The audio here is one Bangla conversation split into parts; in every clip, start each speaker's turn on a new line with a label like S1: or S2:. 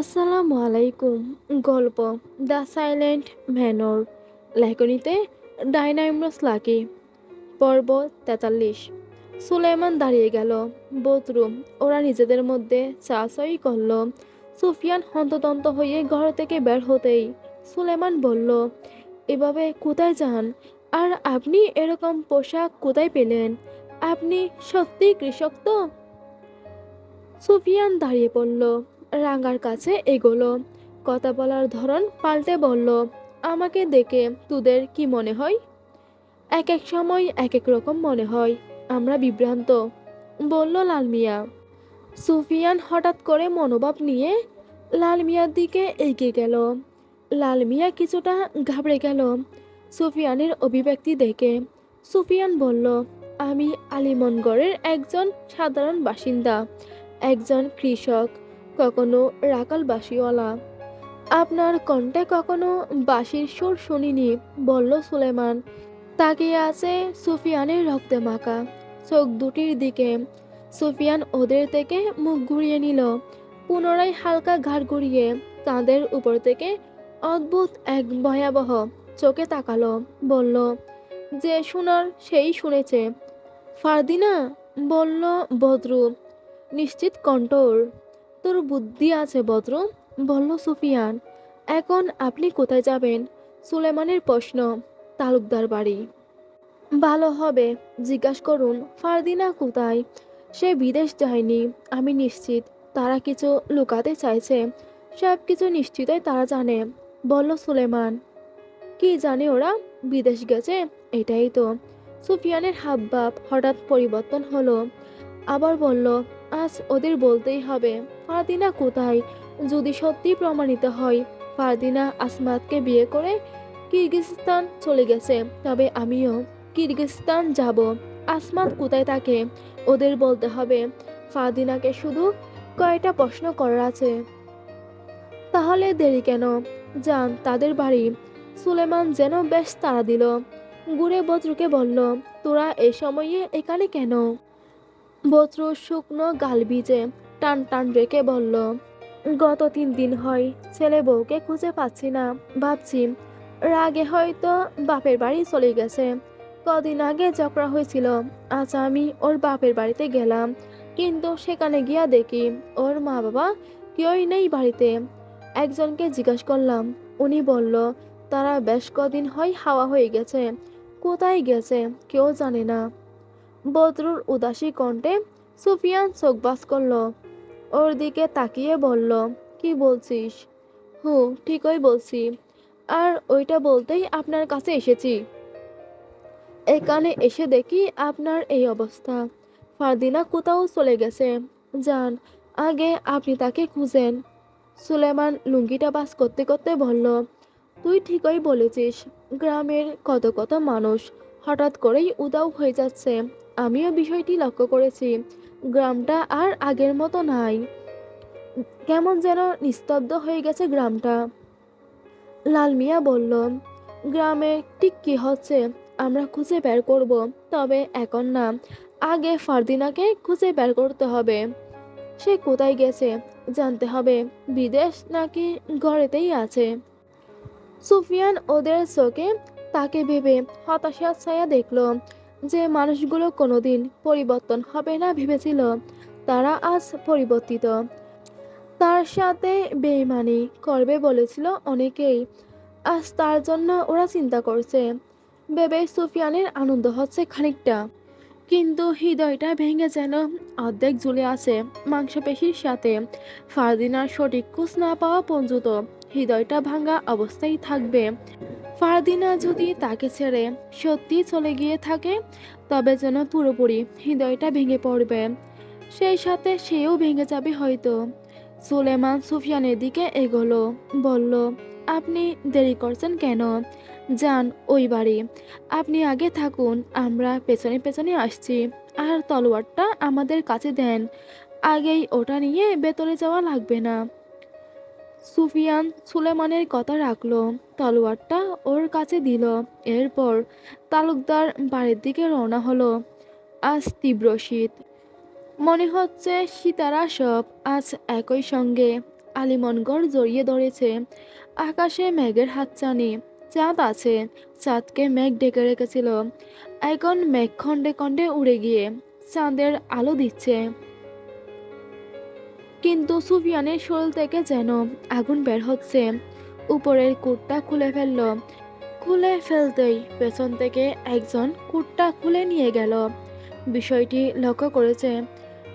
S1: আসসালামু আলাইকুম। গল্প দ্য সাইলেন্ট ম্যানর। লেখনীতে ডাইনাইমস লাকি পর্ব তেতাল্লিশ। সুলেমান দাঁড়িয়ে গেল। বদরুম ওরা নিজেদের মধ্যে চাষই করল। সুফিয়ান হন্তদন্ত হয়ে ঘর থেকে বের হতেই সুলেমান বলল, এভাবে কোথায় যান? আর আপনি এরকম পোশাক কোথায় পেলেন? আপনি সত্যি কৃষক তো? সুফিয়ান দাঁড়িয়ে পড়ল। রাঙ্গার কাছে এগোলো। কথা বলার ধরন পাল্টে বলল, আমাকে দেখে তোদের কি মনে হয়? এক এক সময় এক এক রকম মনে হয়, আমরা বিভ্রান্ত, বলল লাল মিয়া। সুফিয়ান হঠাৎ করে মনোভাব নিয়ে লাল মিয়ার দিকে এগিয়ে গেল। লাল মিয়া কিছুটা ঘাবড়ে গেল। সুফিয়ানের অভিব্যক্তি দেখে সুফিয়ান বলল, আমি আলিমনগড়ের একজন সাধারণ বাসিন্দা, একজন কৃষক। কখনো রাকাল বাসিওয়ালা আপনার কণ্ঠে কখনো বাঁশির সুর শুনিনি, বলল সুলেমান। তাকিয়ে আছে সুফিয়ানের রক্তে মাখা। চোখ দুটির দিকে। সুফিয়ান ওদের থেকে মুখ ঘুরিয়ে নিল। পুনরায় হালকা ঘাড় ঘুরিয়ে তাঁদের উপর থেকে অদ্ভুত এক ভয়াবহ চোখে তাকালো, বলল, যে শোনার সেই শুনেছে। ফারদিনা, বলল বদ্রু, নিশ্চিত কণ্ঠর। তোর বুদ্ধি আছে বদ্র বলল সুফিয়ান। এখন আপনি কোথায় যাবেন? সুলেমানের প্রশ্ন, তালুকদার বাড়ি। ভালো হবে, জিজ্ঞাসা করুন, ফারদিনা কোথায়? সে বিদেশ যায়নি, আমি নিশ্চিত তারা কিছু লুকাতে চাইছে। সব কিছু নিশ্চিতই তারা জানে, বলল সুলেমান। কি জানে ওরা? বিদেশ গেছে, এটাই তো। সুফিয়ানের হাবভাব হঠাৎ পরিবর্তন হলো। আবার বলল, আজ ওদের বলতেই হবে। ফারদিনা কোথায়? যদি সত্যি প্রমাণিত হয়, ফারদিনা আসমাতকে বিয়ে করে কিরগিজস্তান চলে গেছে। তবে আমিও কিরগিজস্তান যাব। আসমাত কোথায় থাকে? ওদের বলতে হবে। ফারদিনাকে শুধু কয়টা প্রশ্ন করার আছে। তাহলে দেরি কেন? যান, তাদের বাড়ি। সুলেমান যেন বেশ তাড়া দিল। গুড়ে বজ্রকে বলল, তোরা এ সময়ে এখানে কেন? বজ্র শুকনো গাল ভিজে টান টান রেখে বলল, গত তিন দিন হয় ছেলে বউকে খুঁজে পাচ্ছি না। ভাবছি রাগে হয়তো বাপের বাড়ি চলে গেছে। কদিন আগে ঝগড়া হয়েছিল, আজ আমি ওর বাপের বাড়িতে গেলাম। কিন্তু সেখানে গিয়া দেখি ওর মা বাবা কেউই নেই বাড়িতে। একজনকে জিজ্ঞাসা করলাম, উনি বলল, তারা বেশ কদিন হয় হাওয়া হয়ে গেছে। কোথায় গেছে কেউ জানে না। বদরুর উদাসী কণ্ঠে সুফিয়ান চোখ বাস করল ওর দিকে তাকিয়ে বলল, কি বলছিস? হু ঠিকই বলছি। আর ওইটা বলতেই আপনার কাছে এসেছি। এখানে এসে দেখি আপনার এই অবস্থা। ফারদিনা কোথাও চলে গেছে। যান আগে আপনি তাকে খুঁজেন। সুলেমান লুঙ্গিটা বাস করতে করতে বলল, তুই ঠিকই বলেছিস, গ্রামের কত কত মানুষ হঠাৎ করেই উদাও হয়ে যাচ্ছে। আমিও বিষয়টি লক্ষ্য করেছি। গ্রামটা আর আগের মতো নাই। কেমন যেন নিস্তব্ধ হয়ে গেছে গ্রামটা। লাল মিয়া বলল, গ্রামে ঠিক কি হচ্ছে? আমরা খুঁজে বের করব। তবে এখন না, আগে ফারদিনাকে খুঁজে বের করতে হবে। সে কোথায় গেছে জানতে হবে। বিদেশ নাকি ঘরেতেই আছে? সুফিয়ান ওদের চোখে তাকে ভেবে হতাশার ছায়া দেখল। যে মানুষগুলো কোনোদিন পরিবর্তন হবে না ভেবেছিল, তারা আজ পরিবর্তিত। তার সাথে বেইমানি করবে বলেছিল অনেকেই। আজ তার জন্য ওরা চিন্তা করছে। ভেবে সুফিয়ানের আনন্দ হচ্ছে খানিকটা। কিন্তু হৃদয়টা ভেঙে যেন অর্ধেক ঝুলে আছে মাংসপেশির সাথে। ফারদিনার সঠিক খোঁজ না পাওয়া পর্যন্ত হৃদয়টা ভাঙা অবস্থায় থাকবে। ফারদিনা যদি তাকে ছেড়ে সত্যি চলে গিয়ে থাকে, তবে যেন পুরোপুরি হৃদয়টা ভেঙে পড়বে। সেই সাথে সেও ভেঙে যাবে হয়তো। সুলেমান সুফিয়ানের দিকে এগোলো, বলল, আপনি দেরি করছেন কেন? যান, ওই বাড়ি। আপনি আগে থাকুন, আমরা পেছনে পেছনে আসছি। আর তলোয়ারটা আমাদের কাছে দেন। আগেই ওটা নিয়ে ভেতরে যাওয়া লাগবে না। সুফিয়ান সুলেমানের কথা রাখল। তলোয়ারটা ওর কাছে দিল। এরপর তালুকদার বাড়ির দিকে রওনা হলো। আজ তীব্র শীত। মনে হচ্ছে সীতারা সব। আজ একই সঙ্গে আলিমনগড় জড়িয়ে ধরেছে আকাশে মেঘের হাতছানি। চাঁদ আছে। চাঁদকে মেঘ ডেকে রেখেছিল। এখন মেঘ খণ্ডে খণ্ডে উড়ে গিয়ে চাঁদের আলো দিচ্ছে। কিন্তু সুফিয়ানের শরীর থেকে যেন আগুন বের হচ্ছে। উপরের কুটটা খুলে ফেলল। খুলে ফেলতেই পেছন থেকে একজন কুটটা খুলে নিয়ে গেল। বিষয়টি লক্ষ্য করেছে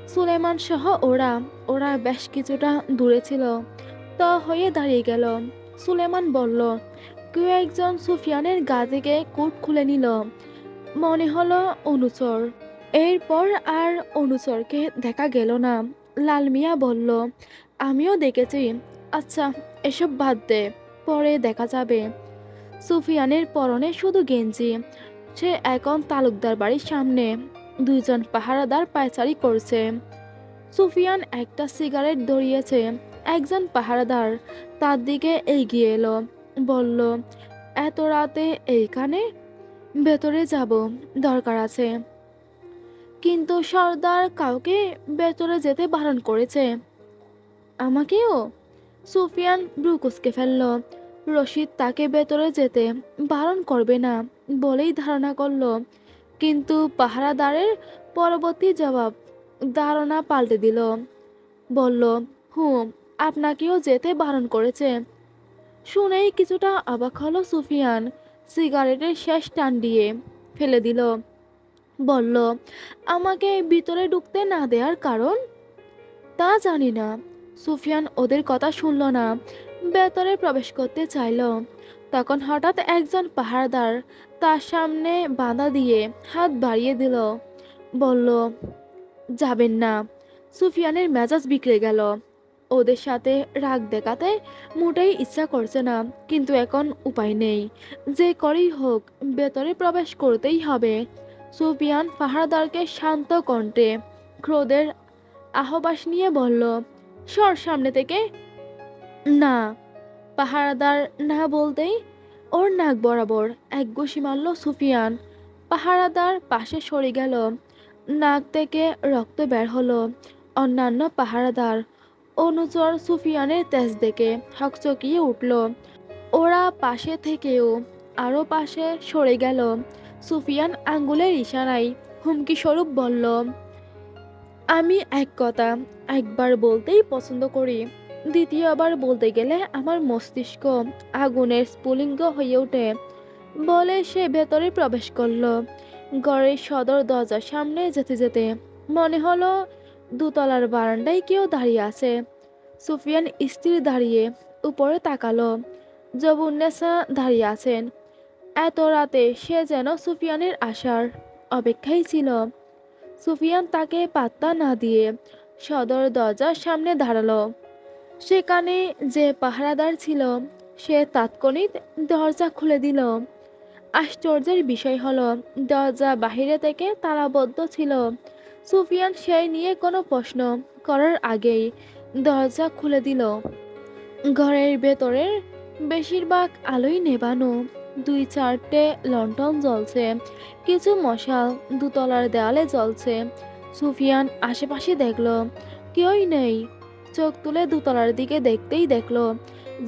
S1: সুলেমান সহ ওরা। ওরা বেশ কিছুটা দূরে ছিল। ত হয়ে দাঁড়িয়ে গেল। সুলেমান বলল, কেউ একজন সুফিয়ানের গা থেকে কুট খুলে নিল। মনে হলো অনুচর। এরপর আর অনুচরকে দেখা গেল না। লাল মিয়া বলল, আমিও দেখেছি। আচ্ছা এসব বাদ দে, পরে দেখা যাবে। সুফিয়ানের পরনে শুধু গেঞ্জি। সে এখন তালুকদার বাড়ির সামনে দুইজন পাহারাদার পায়চারি করছে। সুফিয়ান একটা সিগারেট ধরিয়েছে, একজন পাহারাদার তার দিকে এগিয়ে এলো, বলল, এত রাতে এইখানে? ভেতরে যাব, দরকার আছে। কিন্তু সর্দার কাউকে ভেতরে যেতে বারণ করেছে। আমাকেও? সুফিয়ান ব্রুকুসকে ফেলল। রশিদ তাকে ভেতরে যেতে বারণ করবে না বলেই ধারণা করল। কিন্তু পাহারাদারের পরবর্তী জবাব ধারণা পাল্টে দিল। বলল হুম আপনাকেও যেতে বারণ করেছে। শুনেই কিছুটা অবাক হলো সুফিয়ান। সিগারেটের শেষ টান দিয়ে ফেলে দিল। বলল, আমাকে ভিতরে ঢুকতে না দেওয়ার কারণ? তা জানি না। সুফিয়ান ওদের কথা শুনল না। ভেতরে প্রবেশ করতে চাইল। তখন হঠাৎ একজন পাহাড়দার তার সামনে বাধা দিয়ে হাত বাড়িয়ে দিল। বলল, যাবেন না। সুফিয়ানের মেজাজ বিগড়ে গেল। ওদের সাথে রাগ দেখাতে মোটেই ইচ্ছা করছে না, কিন্তু এখন উপায় নেই। যে করেই হোক, ভেতরে প্রবেশ করতেই হবে। সুফিয়ান পাহাড়দারকে শান্ত কণ্ঠে ক্রোধের আহ্বাস নিয়ে বলল, সর সামনে থেকে। না। পাহারাদার না বলতেই ওর নাক বরাবর এক ঘুষি মারল সুফিয়ান। পাহারাদার পাশে সরে গেল, নাক থেকে রক্ত বের হলো। অন্যান্য পাহারাদার অনুচর সুফিয়ানের তেজ দেখে হকচকিয়ে উঠল। ওরা পাশে থেকেও আরও পাশে সরে গেল। সুফিয়ান আঙ্গুলের ইশারায় হুমকি স্বরূপ বলল, আমি এক কথা একবার বলতেই পছন্দ করি, দ্বিতীয়বার বলতে গেলে আমার মস্তিষ্ক আগুনের স্ফুলিঙ্গ হয়ে ওঠে। বলে সে ভেতরে প্রবেশ করল, ঘরের সদর দরজার সামনে যেতে যেতে মনে হলো দুতলার বারান্দায় কেউ দাঁড়িয়ে আছে। সুফিয়ান স্ত্রী দাঁড়িয়ে উপরে তাকালো জবুন্নেসা দাঁড়িয়ে আছেন। এত রাতে সে যেন সুফিয়ানের আসার অপেক্ষায় ছিল। সুফিয়ান তাকে পাত্তা না দিয়ে সদর দরজার সামনে দাঁড়াল। সেখানে যে পাহারাদার ছিল, সে তাৎক্ষণিক দরজা খুলে দিল। আশ্চর্যের বিষয় হলো, দরজা বাহিরে থেকে তালাবদ্ধ ছিল। সুফিয়ান সেই নিয়ে কোনো প্রশ্ন করার আগেই দরজা খুলে দিল। ঘরের ভেতরের বেশিরভাগ আলোই নেবানো দুই চারটে লন্ঠন জ্বলছে, কিছু মশাল দুতলার দেয়ালে জ্বলছে। সুফিয়ান আশেপাশে দেখল, কেউই নেই। চোখ তুলে দুতলার দিকে দেখতেই দেখল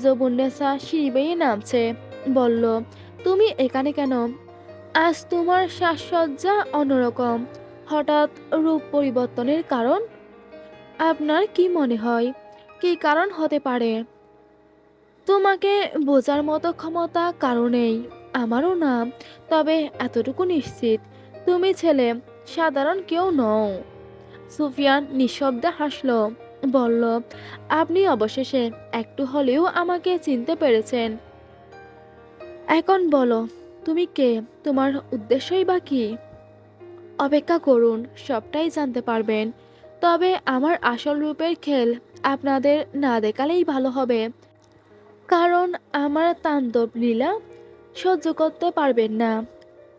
S1: জবুন্নেসা সিঁড়ি বেয়ে নামছে। বলল, তুমি এখানে কেন? আজ তোমার সাজসজ্জা অন্যরকম। হঠাৎ রূপ পরিবর্তনের কারণ? আপনার কি মনে হয়? কি কারণ হতে পারে? তোমাকে বোঝার মতো ক্ষমতা কারণেই আমারও না। তবে এতটুকু নিশ্চিত, তুমি ছেলে, সাধারণ কেউ নও। সুফিয়ান নিঃশব্দে হাসল, বলল, আপনি অবশেষে একটু হলেও আমাকে চিনতে পেরেছেন। এখন বলো, তুমি কে? তোমার উদ্দেশ্যই বা কি? অপেক্ষা করুন, সবটাই জানতে পারবেন। তবে আমার আসল রূপের খেল আপনাদের না দেখালেই ভালো হবে। আমার তাণ্ডব লীলা সহ্য করতে পারবেন না।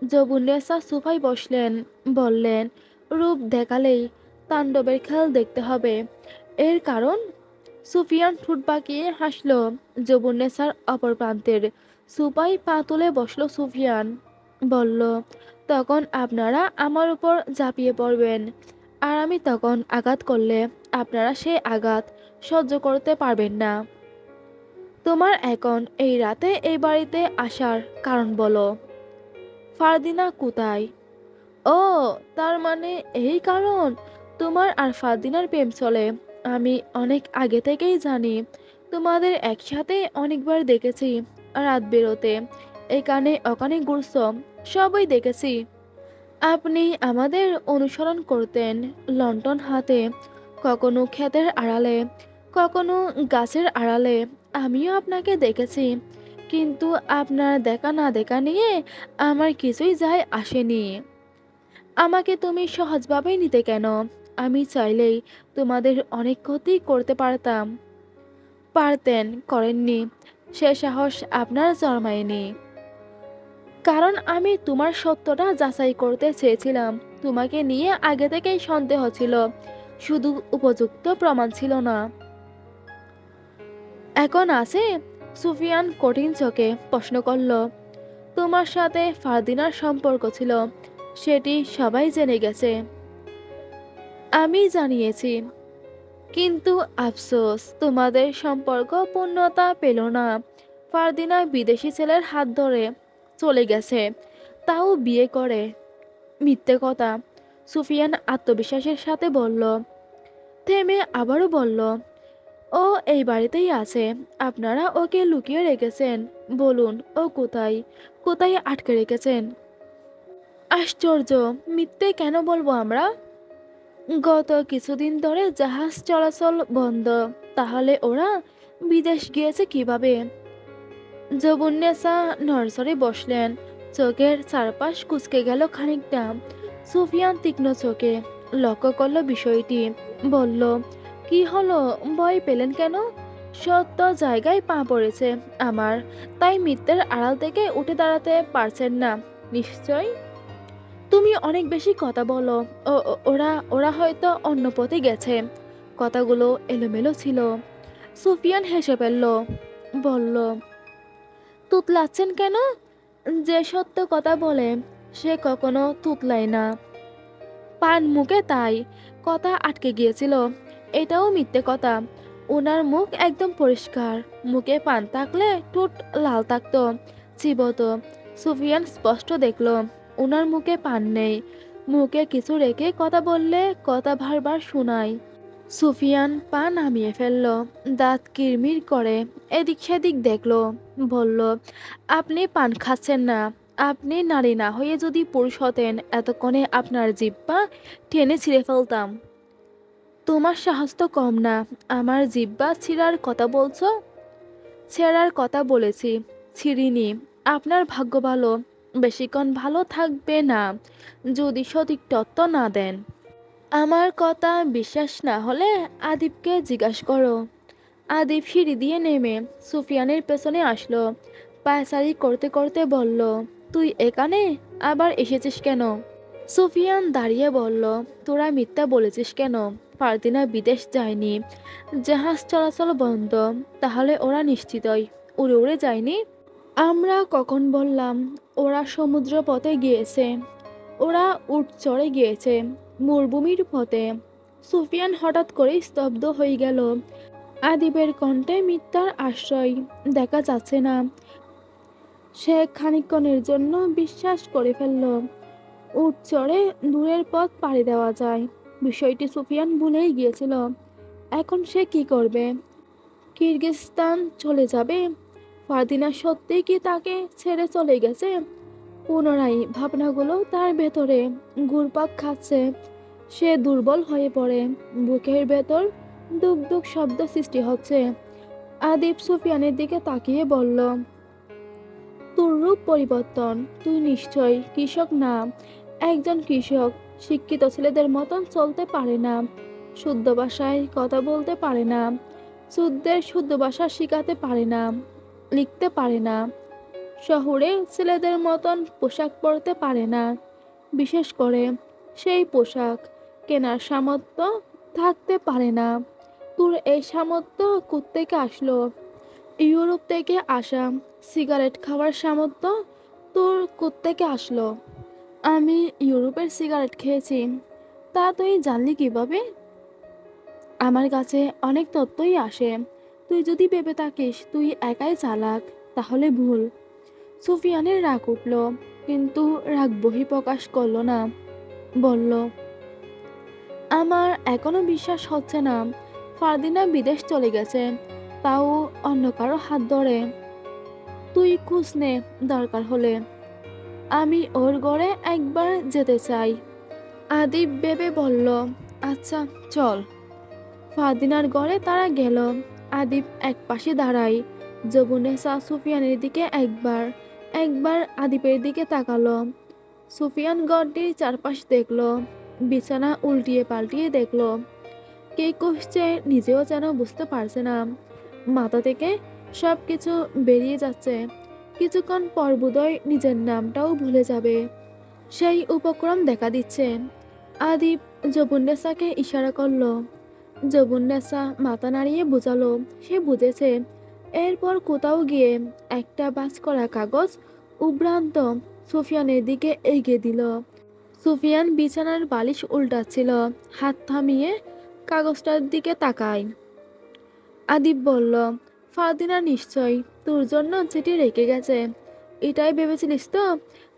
S1: জবুন্নেসা সুফাই বসলেন, বললেন, রূপ দেখালেই তাণ্ডবের খেল দেখতে হবে। এর কারণ? সুফিয়ান ঠোঁট বাঁকিয়ে হাসল জবুন্নেসার অপর প্রান্তের। সুপাই পা তুলে বসল সুফিয়ান, বলল, তখন আপনারা আমার উপর ঝাঁপিয়ে পড়বেন। আর আমি তখন আঘাত করলে আপনারা সেই আঘাত সহ্য করতে পারবেন না। তোমার এখন এই রাতে এই বাড়িতে আসার কারণ বলো। ফারদিনা কোথায়? ও, তার মানে এই কারণ? তোমার আর ফারদিনার প্রেম চলে। আমি অনেক আগে থেকেই জানি, তোমাদের একসাথে অনেকবার দেখেছি রাত বেরোতে। এখানে ওখানে ঘুরছ, সবই দেখেছি। আপনি আমাদের অনুসরণ করতেন লন্ঠন হাতে, কখনো ক্ষেতের আড়ালে, কখনো গাছের আড়ালে আমিও আপনাকে দেখেছি। কিন্তু আপনার দেখা না দেখা নিয়ে আমার কিছুই যায় আসেনি। আমাকে তুমি সহজভাবেই নিতে কেন? আমি চাইলেই তোমাদের অনেক ক্ষতি করতে পারতাম। পারতেন, করেননি। সে সাহস আপনার জন্মায়নি। কারণ আমি তোমার সত্যটা যাচাই করতে চেয়েছিলাম। তোমাকে নিয়ে আগে থেকেই সন্দেহ ছিল। শুধু উপযুক্ত প্রমাণ ছিল না। এখন আছে? সুফিয়ান কঠিন চোখে প্রশ্ন করল। তোমার সাথে ফারদিনার সম্পর্ক ছিল, সেটি সবাই জেনে গেছে। আমি জানিয়েছি। কিন্তু আফসোস, তোমাদের সম্পর্ক পূর্ণতা পেল না। ফারদিনা বিদেশি ছেলের হাত ধরে চলে গেছে, তাও বিয়ে করে। মিথ্যে কথা, সুফিয়ান আত্মবিশ্বাসের সাথে বলল। থেমে আবারও বলল ও, এই বাড়িতেই আছে। আপনারা ওকে লুকিয়ে রেখেছেন। বলুন, ও কোথায়? কোথায় আটকে রেখেছেন? আশ্চর্য! মিথ্যে কেন বলব আমরা? গত কিছুদিন ধরে জাহাজ চলাচল বন্ধ। তাহলে ওরা বিদেশ গিয়েছে কীভাবে? জবুন্নেসা নরসরে বসলেন। চোখের চারপাশ কুচকে গেল খানিকটা। সুফিয়ান তীক্ষ্ণ চোখে লক্ষ্য করল বিষয়টি। বলল কি হলো? ভয় পেলেন কেন? সত্য জায়গায় পা পড়েছে আমার। তাই মিথ্যের আড়াল থেকে উঠে দাঁড়াতে পারছেন না। নিশ্চয় তুমি অনেক বেশি কথা বলো। ওরা ওরা হয়তো অন্য পথে গেছে। কথাগুলো এলোমেলো ছিল। সুফিয়ান হেসে ফেলল। বলল, তুতলাচ্ছেন কেন? যে সত্য কথা বলে, সে কখনো তুতলায় না। পান মুখে তাই। কথা আটকে গিয়েছিল। এটাও মিথ্যে কথা। ওনার মুখ একদম পরিষ্কার। মুখে পান থাকলে ঠোঁট লাল থাকতো, চিবত। সুফিয়ান স্পষ্ট দেখল ওনার মুখে পান নেই। মুখে কিছু রেখে কথা বললে কথা বারবার শোনায়। সুফিয়ান পা নামিয়ে ফেলল, দাঁত কিরমির করে এদিক সেদিক দেখল, বলল, আপনি পান খাচ্ছেন না। আপনি নারী না হয়ে যদি পুরুষ হতেন, এতক্ষণে আপনার জিব্বা টেনে ছিঁড়ে ফেলতাম। তোমার সাহস তো কম না। আমার জিব্বা ছিঁড়ার কথা বলছো? ছেঁড়ার কথা বলেছি, ছিঁড়িনি। আপনার ভাগ্য ভালো, বেশিক্ষণ ভালো থাকবে না, যদি সঠিক তত্ত্ব না দেন। আমার কথা বিশ্বাস না হলে আদিবকে জিজ্ঞাসা করো। আদিব সিঁড়ি দিয়ে নেমে সুফিয়ানের পেছনে আসলো। পায়চারি করতে করতে বলল, তুই এখানে? আবার এসেছিস কেন? সুফিয়ান দাঁড়িয়ে বলল, তোরা মিথ্যা বলেছিস কেন? ফারদিনা বিদেশ যায়নি। জাহাজ চলাচল বন্ধ, তাহলে ওরা নিশ্চিতই। উড়ে উড়ে যায়নি? আমরা কখন বললাম, ওরা সমুদ্র পথে গিয়েছে। ওরা উট চড়ে গিয়েছে, মরুভূমির পথে। সুফিয়ান হঠাৎ করে স্তব্ধ হয়ে গেল। আদিবের কণ্ঠে মিথ্যার আশ্রয় দেখা যাচ্ছে না। সে খানিকক্ষণের জন্য বিশ্বাস করে ফেলল উট চড়ে দূরের পথ পাড়ি দেওয়া যায়। বিষয়টি সুফিয়ান ভুলেই গিয়েছিল। এখন সে কি করবে? কিরগিস্তান চলে যাবে? ফারদিনা সত্যিই কি তাকে ছেড়ে চলে গেছে? পুনরায় ভাবনাগুলো তার ভেতরে ঘুরপাক খাচ্ছে। সে দুর্বল হয়ে পড়ে। বুকের ভেতর দুক দুক শব্দ সৃষ্টি হচ্ছে। আদিব সুফিয়ানের দিকে তাকিয়ে বলল, তোর রূপ পরিবর্তন। তুই নিশ্চয় কৃষক না, একজন কৃষক। শিক্ষিত ছেলেদের মতন চলতে পারে না, শুদ্ধ ভাষায় কথা বলতে পারে না, শুদ্ধের শুদ্ধ ভাষা শেখাতে পারে না, লিখতে পারে না, শহরে ছেলেদের মতন পোশাক পরতে পারে না, বিশেষ করে সেই পোশাক কেনার সামর্থ্য থাকতে পারে না। তোর এই সামর্থ্য কোত্থেকে আসলো? ইউরোপ থেকে আসা সিগারেট খাওয়ার সামর্থ্য তোর কোত্থেকে আসলো? আমি ইউরোপের সিগারেট খেয়েছি। তা তুই জানলি কীভাবে? আমার কাছে অনেক তথ্যই আসে। তুই যদি ভেবে থাকিস, তুই একাই চালাক, তাহলে ভুল। সুফিয়ানের রাগ উঠল, কিন্তু রাগ বহিঃপ্রকাশ করল না। বলল, আমার এখনও বিশ্বাস হচ্ছে না। ফারদিনা বিদেশ চলে গেছে। তাও অন্য কারও হাত ধরে। তুই খুঁজ নে দরকার হলে। আমি ওর ঘরে একবার যেতে চাই। আদিব ভেবে বলল আচ্ছা চল। ফারদিনার ঘরে তারা গেল। আদিব এক পাশে দাঁড়ায় জবুনেসা সুফিয়ানের দিকে একবার একবার আদিপের দিকে তাকালো। সুফিয়ান গড়টির চারপাশ দেখল, বিছানা উল্টিয়ে পাল্টিয়ে দেখল। কে কষছে নিজেও যেন বুঝতে পারছে না। মাথা থেকে সব কিছু বেরিয়ে যাচ্ছে। কিছুক্ষণ পর বোধহয় নিজের নামটাও ভুলে যাবে। সেই উপক্রম দেখা দিচ্ছে। আদিব জবুন্নেসাকে ইশারা করল। জবুন্নেসা মাথা নাড়িয়ে বোঝালো, সে বুঝেছে। এরপর কোথাও গিয়ে একটা বাস করা কাগজ উভ্রান্ত সুফিয়ানের দিকে এগিয়ে দিল। সুফিয়ান বিছানার বালিশ উল্টাচ্ছিল, হাত থামিয়ে কাগজটার দিকে তাকায়। আদিব বলল ফারদিনা নিশ্চয়। তোর জন্য চিঠি রেখে গেছে। এটাই ভেবেছিলিস তো?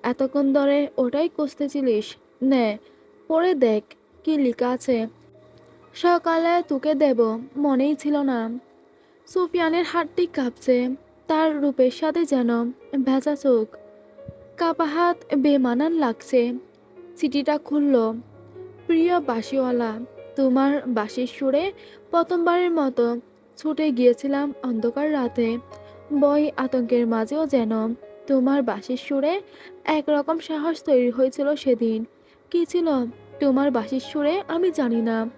S1: এতক্ষণ ধরে ওটাই কষতেছিলিস নে পরে দেখ কি লেখা আছে। সকালে তোকে দেব, মনেই ছিল না। সুফিয়ানের হাতটি কাঁপছে, তার রূপের সাথে যেন ভেজা চোখ। কাপা হাত বেমানান লাগছে। চিঠিটা খুলল, প্রিয় বাসিওয়ালা তোমার বাঁশির সুরে প্রথমবারের মতো ছুটে গিয়েছিলাম অন্ধকার রাতে। বই আতঙ্কের মাঝেও যেন তোমার বাঁশির সুরে একরকম সাহস তৈরি হয়েছিল সেদিন। কি ছিল? তোমার বাঁশির সুরে আমি জানি না।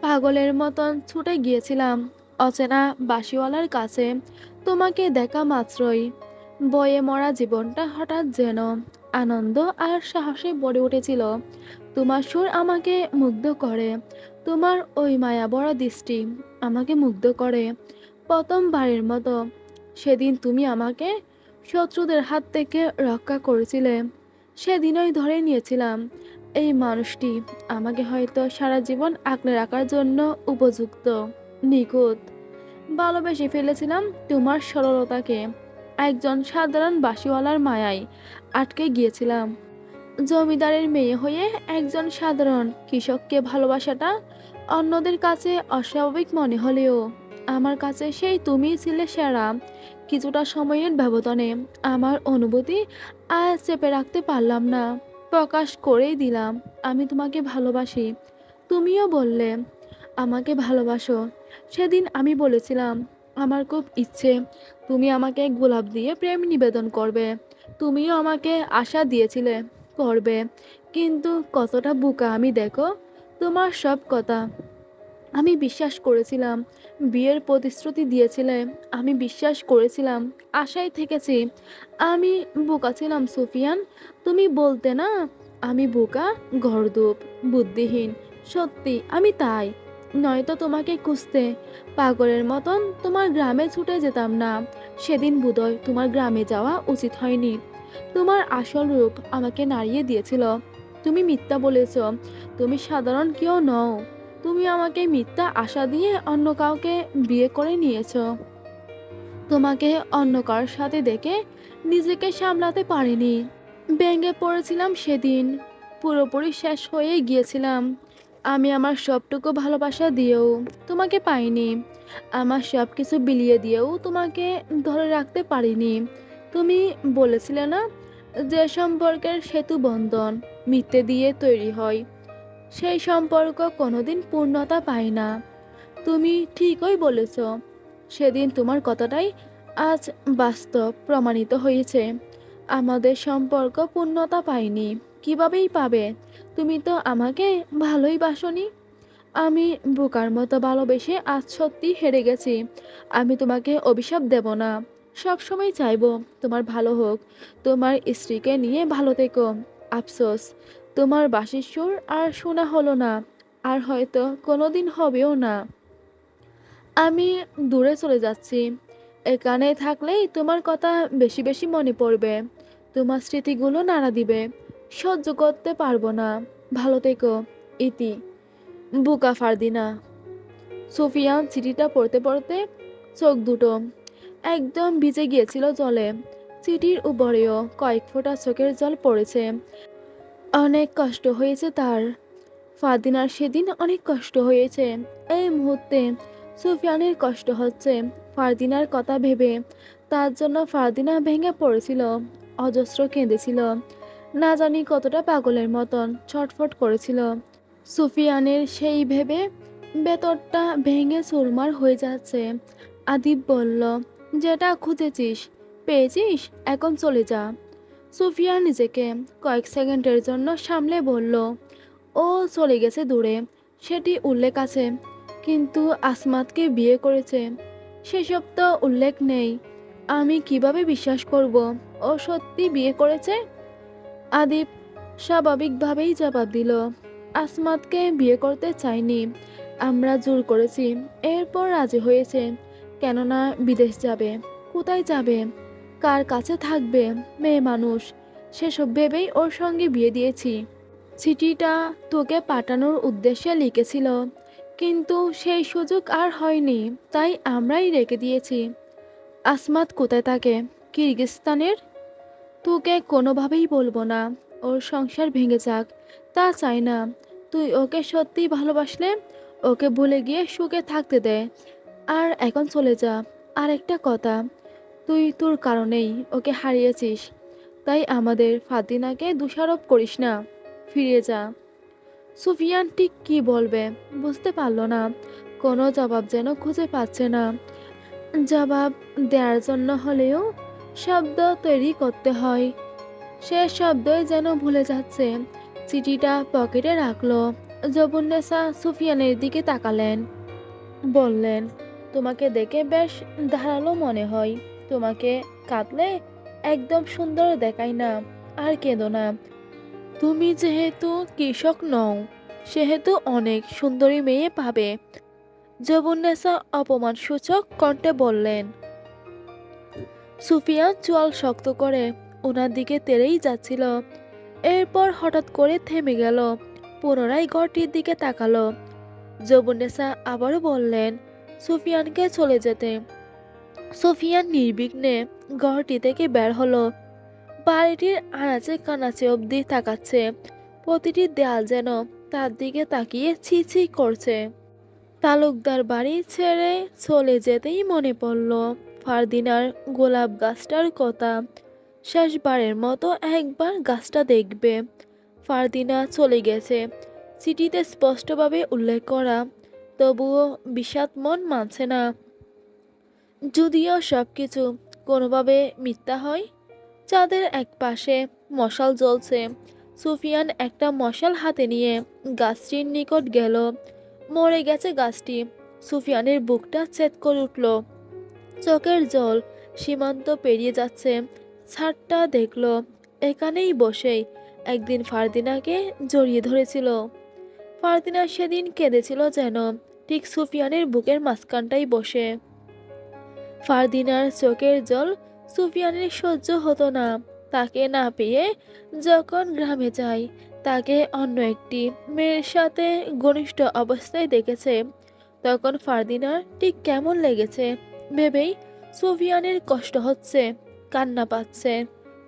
S1: পাগলের মতন ছুটে গিয়েছিলাম অচেনা বাঁশিওয়ালার কাছে। তোমাকে দেখা মাত্রই। বয়ে মরা জীবনটা হঠাৎ যেন আনন্দ আর সাহসে ভরে উঠেছিল। তোমার সুর আমাকে মুগ্ধ করে। তোমার ওই মায়া বড় দৃষ্টি আমাকে মুগ্ধ করে। প্রথমবারের মতো সেদিন তুমি আমাকে শত্রুদের হাত থেকে রক্ষা করেছিলে। সেদিনই ধরে নিয়েছিলাম। এই মানুষটি আমাকে হয়তো সারা জীবন আঁকড়ে রাখার জন্য উপযুক্ত। নিখুঁত। ভালোবেসে ফেলেছিলাম তোমার সরলতাকে। একজন সাধারণ বাসিওয়ালার মায়ায় আটকে গিয়েছিলাম। জমিদারের মেয়ে হয়ে একজন সাধারণ কৃষককে ভালোবাসাটা অন্যদের কাছে অস্বাভাবিক মনে হলেও আমার কাছে সেই তুমিই ছিলে সেরা। কিছুটা সময়ের ব্যবধানে আমার অনুভূতি আর চেপে রাখতে পারলাম না। প্রকাশ করেই দিলাম, আমি তোমাকে ভালোবাসি। তুমিও বললে, আমাকে ভালোবাসো। সেদিন আমি বলেছিলাম, আমার খুব ইচ্ছে, তুমি আমাকে গোলাপ দিয়ে প্রেম নিবেদন করবে। তুমিও আমাকে আশা দিয়েছিলে করবে। কিন্তু কতটা বোকা আমি দেখো, তোমার সব কথা। আমি বিশ্বাস করেছিলাম, বিয়ের প্রতিশ্রুতি দিয়েছিলে, আমি বিশ্বাস করেছিলাম, আশায় থেকেছি। আমি বোকা ছিলাম, সুফিয়ান। তুমি বলতে না, আমি বোকা গর্দুপ বুদ্ধিহীন। সত্যি, আমি তাই। নয়তো তোমাকে খুঁজতে, পাগলের মতন তোমার গ্রামে ছুটে যেতাম না। সেদিন বোধহয় তোমার গ্রামে যাওয়া উচিত হয়নি। তোমার আসল রূপ আমাকে নাড়িয়ে দিয়েছিল। তুমি মিথ্যা বলেছ, তুমি সাধারণ কেউ নও। তুমি আমাকে মিথ্যা আশা দিয়ে অন্য কাউকে বিয়ে করে নিয়েছ। তোমাকে অন্য কারোর সাথে দেখে নিজেকে সামলাতে পারিনি। ব্যঙ্গে পড়েছিলাম সেদিন। পুরোপুরি শেষ হয়ে গিয়েছিলাম। আমি আমার সবটুকু ভালোবাসা দিয়েও তোমাকে পাইনি। আমার সব কিছু বিলিয়ে দিয়েও তোমাকে ধরে রাখতে পারিনি। তুমি বলেছিলে না, যে সম্পর্কের সেতু বন্ধন মিথ্যে দিয়ে তৈরি হয়। সেই সম্পর্ক কোনোদিন পূর্ণতা পায় না। তুমি ঠিকই বলেছ, সেদিন তোমার কথাটাই আজ বাস্তব প্রমাণিত হয়েছে। আমাদের সম্পর্ক পূর্ণতা পায়নি, কিভাবেই পাবে? তুমি তো আমাকে ভালোই বাসনি। আমি বোকার মতো ভালোবেসে আজ সত্যি হেরে গেছি। আমি তোমাকে অভিশাপ দেব না। সবসময় চাইব তোমার ভালো হোক। তোমার স্ত্রীকে নিয়ে ভালো থেকো। আফসোস। তোমার বাঁশির সুর আর শোনা হলো না, আর হয়তো কোনোদিন হবেও না। আমি দূরে চলে যাচ্ছি। এখানে থাকলেই তোমার কথা বেশি বেশি মনে পড়বে। তোমার স্মৃতিগুলো নাড়া দিবে। সহ্য করতে পারব না। ভালো থেকো, ইতি। বুকা ফারদিনা। সুফিয়ান চিঠিটা পড়তে পড়তে চোখ দুটো একদম ভিজে গিয়েছিল জলে। চিঠির উপরেও কয়েক ফোঁটা চোখের জল পড়েছে। অনেক কষ্ট হয়েছে তার। ফাদিনার সেদিন অনেক কষ্ট হয়েছে। এই মুহূর্তে সুফিয়ানের কষ্ট হচ্ছে ফারদিনার কথা ভেবে। তার জন্য ফারদিনা ভেঙে পড়েছিল, অজস্র কেঁদেছিল। না জানি কতটা পাগলের মতন ছটফট করেছিল। সুফিয়ানের সেই ভেবে ভেতরটা ভেঙে চুরমার হয়ে যাচ্ছে। আদিব বলল, যেটা খুঁজেছিস, পেয়েছিস? এখন চলে যা। সুফিয়া নিজেকে কয়েক সেকেন্ডের জন্য সামলে বলল, ও চলে গেছে দূরে, সেটি উল্লেখ আছে, কিন্তু আসমাতকে বিয়ে করেছে, সেসব তো উল্লেখ নেই। আমি কীভাবে বিশ্বাস করব? ও সত্যি বিয়ে করেছে? আদিপ স্বাভাবিকভাবেই জবাব দিল, আসমাতকে বিয়ে করতে চাইনি। আমরা জোর করেছি, এরপর রাজি হয়েছে, কেননা বিদেশ যাবে, কোথায় যাবে? কার কাছে থাকবে মেয়ে মানুষ? সেসব ভেবেই ওর সঙ্গে বিয়ে দিয়েছি। চিঠিটা তোকে পাঠানোর উদ্দেশ্যে লিখেছিল। কিন্তু সেই সুযোগ আর হয়নি, তাই আমরাই রেখে দিয়েছি। আসমাত কোথায় থাকে? কিরগিস্তানের তোকে কোনোভাবেই বলব না। ওর সংসার ভেঙে যাক, তা চাই না। তুই ওকে সত্যি ভালোবাসলে ওকে ভুলে গিয়ে সুখে থাকতে দে। আর এখন চলে যা। আর একটা কথা তুই তোর কারণেই ওকে হারিয়েছিস। তাই আমাদের ফাতিনাকে দোষারোপ করিস না। ফিরে যা। সুফিয়ান ঠিক কী বলবে বুঝতে পারল না। কোনো জবাব যেন খুঁজে পাচ্ছে না। জবাব দেওয়ার জন্য হলেও শব্দ তৈরি করতে হয়। সে শব্দই যেন ভুলে যাচ্ছে। চিঠিটা পকেটে রাখল। জবুন্নেসা সুফিয়ানের দিকে তাকালেন। বললেন, তোমাকে দেখে বেশ ধারালো মনে হয়। তোমাকে কাঁদলে একদম সুন্দর দেখায় না, আর কেঁদো না। তুমি যেহেতু কৃষক নও, সেহেতু অনেক সুন্দরী মেয়ে পাবে। জবুন্নেসা অপমানসূচক কণ্ঠে বললেন। সুফিয়ান চোয়াল শক্ত করে ওনার দিকে তেড়েই যাচ্ছিল। এরপর হঠাৎ করে থেমে গেল, পুনরায় ঘরটির দিকে তাকালো। জবুন্নেসা আবারও বললেন, সুফিয়ানকে চলে যেতে সুফিয়ান নির্বিঘ্নে ঘরটি থেকে বের হলো। বাড়িটির আনাচে কানাচে অবধি তাকাচ্ছে। প্রতিটি দেয়াল যেন তার দিকে তাকিয়ে ছি ছি করছে। তালুকদার বাড়ি ছেড়ে চলে যেতেই মনে পড়ল ফারদিনার গোলাপ গাছটার কথা। শেষবারের মতো একবার গাছটা দেখবে। ফারদিনা চলে গেছে। চিঠিতে স্পষ্টভাবে উল্লেখ করা, তবুও বিষাদ মন মানছে না। যদিও সব কিছু কোনোভাবে মিথ্যা হয়, চাঁদের এক পাশে মশাল জ্বলছে। সুফিয়ান একটা মশাল হাতে নিয়ে গাছটির নিকট গেল। মরে গেছে গাছটি। সুফিয়ানের বুকটা ছেদ করে উঠল। চোখের জল সীমান্ত পেরিয়ে যাচ্ছে। ছাদটা দেখল, এখানেই বসেই একদিন ফারদিনাকে জড়িয়ে ধরেছিল। ফারদিনা সেদিন কেঁদেছিল যেন, ঠিক সুফিয়ানের বুকের মাঝখানটাই বসে। ফারদিনার চোখের জল সুফিয়ানের সহ্য হতো না। তাকে না পেয়ে যখন গ্রামে যায়, তাকে অন্য একটি মেয়ের সাথে ঘনিষ্ঠ অবস্থায় দেখেছে। তখন ফারদিনার ঠিক কেমন লেগেছে ভেবেই সুফিয়ানের কষ্ট হচ্ছে, কান্না পাচ্ছে,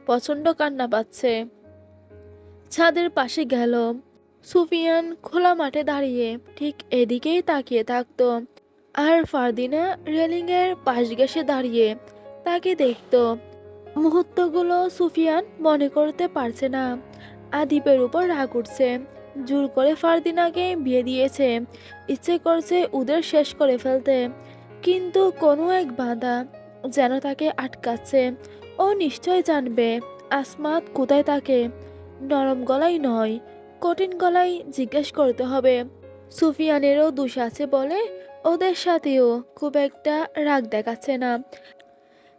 S1: প্রচণ্ড কান্না পাচ্ছে। ছাদের পাশে গেল। সুফিয়ান খোলা মাঠে দাঁড়িয়ে ঠিক এদিকেই তাকিয়ে থাকতো। আর ফারদিনা রেলিংয়ের পাশ ঘেসে দাঁড়িয়ে তাকে দেখতো। মুহূর্তগুলো সুফিয়ান মনে করতে পারছে না। আদিপের উপর রাগ উঠছে। জোর করে ফারদিনাকে বিয়ে দিয়েছে। ইচ্ছে করছে উদের শেষ করে ফেলতে। কিন্তু কোনো এক বাধা যেন তাকে আটকাচ্ছে। ও নিশ্চয় জানবে আসমাত কোথায় তাকে। নরম গলায় নয়, কঠিন গলায় জিজ্ঞেস করতে হবে। সুফিয়ানেরও দোষ আছে বলে ওদের সাথেও খুব একটা রাগ দেখাচ্ছে না।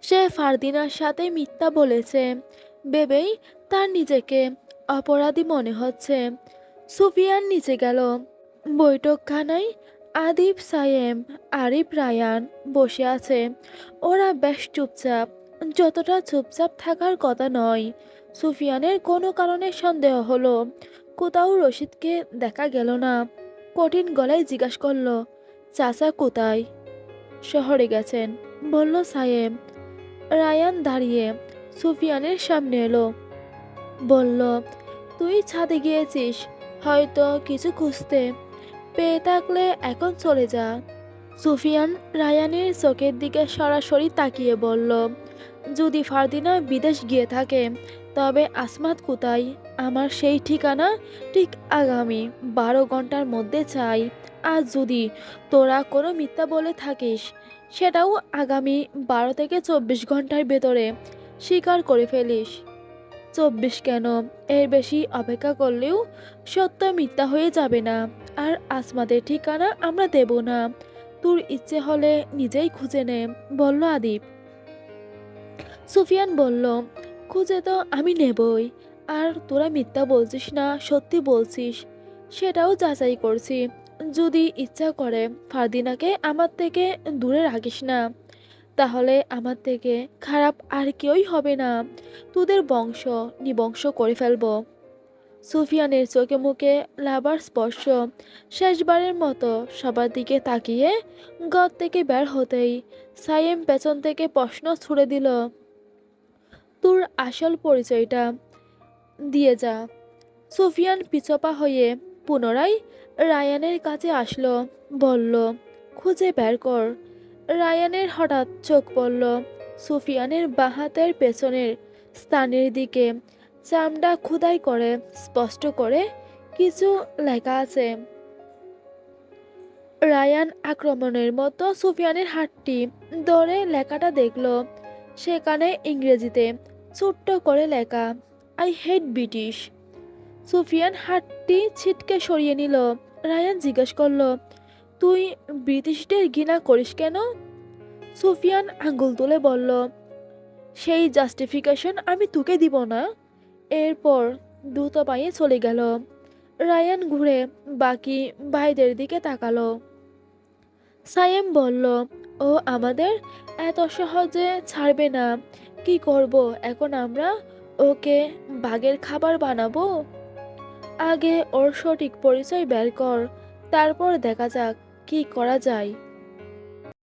S1: সে ফারদিনার সাথে মিথ্যা বলেছে। ভেবেই তার নিজেকে অপরাধী মনে হচ্ছে। সুফিয়ান নিচে গেল। বৈঠকখানায় আদিব সায়েম, আরিফ রায়ান বসে আছে। ওরা বেশ চুপচাপ, যতটা চুপচাপ থাকার কথা নয়। সুফিয়ানের কোনো কারণে সন্দেহ হলো, কোথাও রশিদকে দেখা গেল না। কঠিন গলায় জিজ্ঞাসা করল চাচা কোথায়? শহরে গেছেন, বলল সায়েম। রায়ান দাঁড়িয়ে সুফিয়ানের সামনে এলো। বলল, তুই ছাদে গিয়েছিস, হয়তো কিছু খুঁজতে। পেয়ে থাকলে এখন চলে যা। সুফিয়ান রায়ানের চোখের দিকে সরাসরি তাকিয়ে বলল, যদি ফারদিনা বিদেশ গিয়ে থাকে, তবে আসমাত কোথায়? আমার সেই ঠিকানা ঠিক আগামী বারো ঘণ্টার মধ্যে চাই। আর যদি তোরা কোনো মিথ্যা বলে থাকিস, সেটাও আগামী বারো থেকে চব্বিশ ঘণ্টার ভেতরে স্বীকার করে ফেলিস। চব্বিশ কেন? এর বেশি অপেক্ষা করলেও সত্য মিথ্যা হয়ে যাবে না, আর আসমাদের ঠিকানা আমরা দেব না। তোর ইচ্ছে হলে নিজেই খুঁজে নে, বলল আদিপ। সুফিয়ান বলল, খুঁজে তো আমি নেবই, আর তোরা মিথ্যা বলছিস না, সত্যি বলছিস, সেটাও যাচাই করছি। যদি ইচ্ছা করে, ফারদিনাকে আমার থেকে দূরে রাখিস না। তাহলে আমার থেকে খারাপ আর কেউই হবে না। তোদের বংশ নিবংশ করে ফেলব। সুফিয়ানের চোখে মুখে লাবার স্পর্শ। শেষবারের মতো সবার দিকে তাকিয়ে ঘর থেকে বের হতেই সাইয়েম পেছন থেকে প্রশ্ন ছুড়ে দিল, তোর আসল পরিচয়টা দিয়ে যা। সুফিয়ান পিছপা হয়ে পুনরায় রায়ানের কাছে আসলো, বলল, খুঁজে বের কর। রায়ানের হঠাৎ চোখ পড়ল সুফিয়ানের বাহাতের পেছনের স্থানের দিকে। চামড়া খোদাই করে, স্পষ্ট করে কিছু লেখা আছে। রায়ান আক্রমণের মতো সুফিয়ানের হাতটি ধরে লেখাটা দেখল, সেখানে ইংরেজিতে ছোট্ট করে লেখা, আই হেট ব্রিটিশ। সুফিয়ান হাতটি ছিটকে সরিয়ে নিল। রায়ান জিজ্ঞেস করল, তুই ব্রিটিশদের ঘৃণা করিস কেন? সুফিয়ান আঙ্গুল তুলে বলল, সেই জাস্টিফিকেশন আমি তোকে দিব না। এরপর দ্রুত পায়ে চলে গেল। রায়ান ঘুরে বাকি ভাইদের দিকে তাকালো। সায়েম বলল, ও আমাদের এত সহজে ছাড়বে না। কি করব? এখন আমরা ওকে বাঘের খাবার বানাবো? আগে ওর সঠিক পরিচয় বের কর তারপর দেখা যাক কি করা যায়।